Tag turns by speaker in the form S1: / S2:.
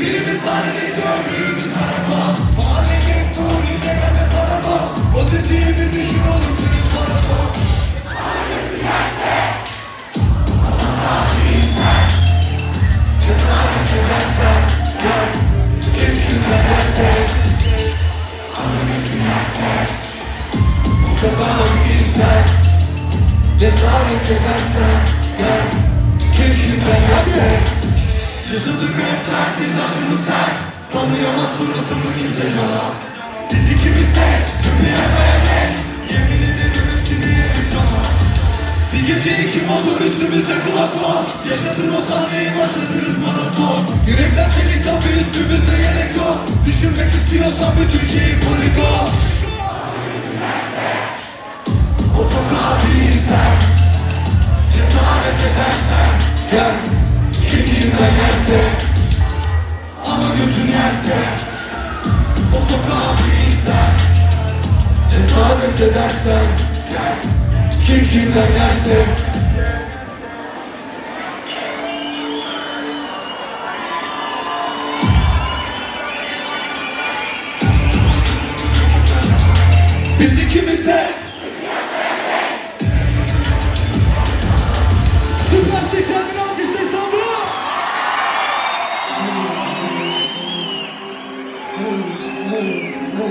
S1: Birimiz sahnedeyiz öbürümüz araba Mahallenin full ilgilenen araba O dediğimi düşün olursunuz parası Sokağım insan Cesaret edersen Yaşadık hayatlar biz acımız sen Tanıyamaz suratımı kimse cana Biz ikimiz de tüm piyasaya gel Yemin ederim hepsini yeriz cana Bir gece iki modur üstümüzde var. Yaşatır o sahneyi başlatırız maraton. Yürekler çelik kapı üstümüzde yelek yok. Düşünmek istiyorsan bütün şeyi poligon. O denerse Ama götün yerse O sokağa bir insan Cesaret edersen Kim kimden yerse Biz ikimiz de Ooh.